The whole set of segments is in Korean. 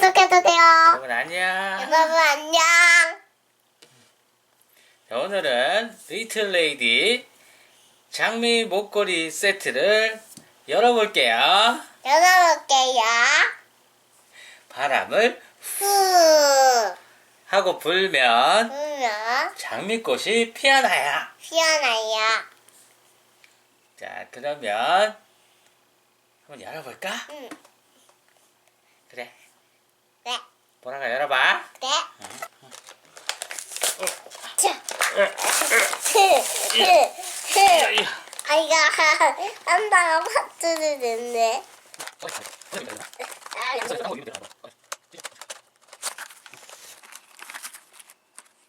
구독해도 돼요. 여러분 안녕. 여러분 안녕. 자, 오늘은 리틀 레이디 장미 목걸이 세트를 열어볼게요. 열어볼게요. 바람을 후. 하고 불면 보면 장미꽃이 피어나요. 피어나요. 자, 그러면 한번 열어볼까? 응. 그래. 네. 보라가 열어봐. 네. 자. 아이가 한 방울 파트를 냈네.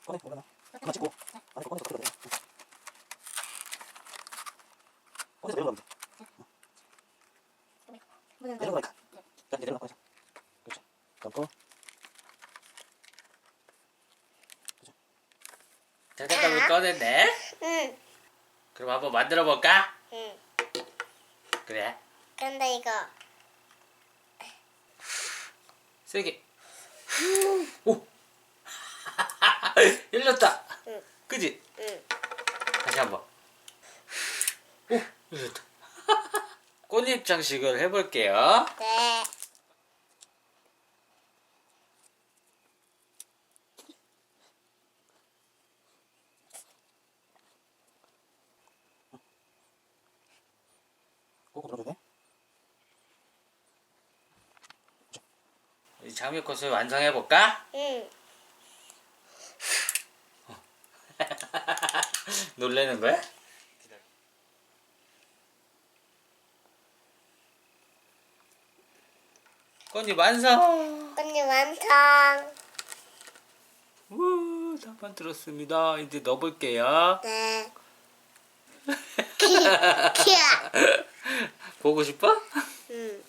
꺼내 보려나? 그만 찍고 안에 꺼내서 그대로 내려 꺼내서 내려가면 돼 내려가니까 내려가 꺼내 감고 잠깐만 꺼냈네. 응. 그럼 한번 만들어 볼까? 응. 그래. 근데 이거 세게. 오. 열렸다. 응. 그지? 응. 다시 한번. 오, 열렸다. 꽃잎 장식을 해볼게요. 네. 꼭 들어도 돼? 이 장미꽃을 완성해 볼까? 응. 놀래는 거야? 꽃잎 완성. 꽃잎 완성. 우, 다 만들었습니다. 이제 넣어볼게요. 네. 키야. 보고 싶어? 응.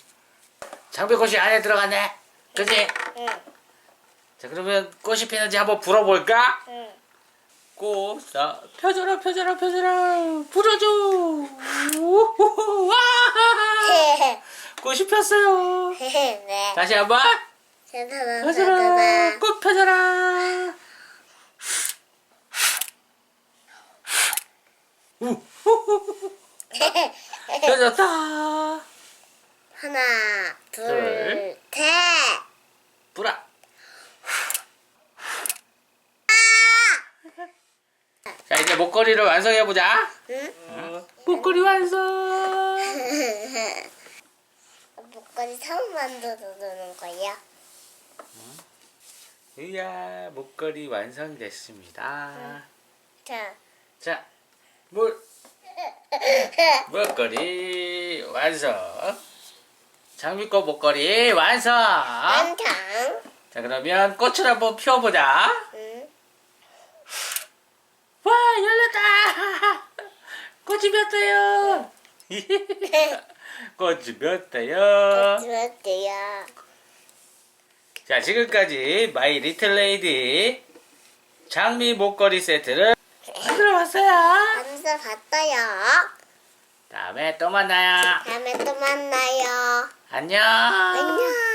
장미꽃이 안에 들어갔네. 그지? 응. 자 그러면 꽃이 피는지 한번 불어볼까? 응. 꽃, 자 펴져라 펴져라 펴져라 불어줘. 우후후, 와! 꽃이 폈어요. 네. 다시 한번 짜자잔, 펴져라 짜자잔. 꽃 펴져라. 우후후후, 펴졌다. 하나, 둘, 둘. 셋. 불어. 자 이제 목걸이를 완성해 보자. 응? 목걸이 완성. 목걸이 처음 만들어주는 거야? 이야 목걸이 완성됐습니다. 자, 자, 물 목걸이 완성. 장미꽃 목걸이 완성. 완성. 자 그러면 꽃을 한번 피워보자. 응? 와 열렸다. 꽃이 폈어요. 꽃이 폈어요. 들었대요. 자 지금까지 마이 리틀 레이디 장미 목걸이 세트를 만들어 봤어요. 완성 봤어요. 다음에 또 만나요. 다음에 또 만나요. 안녕. 안녕.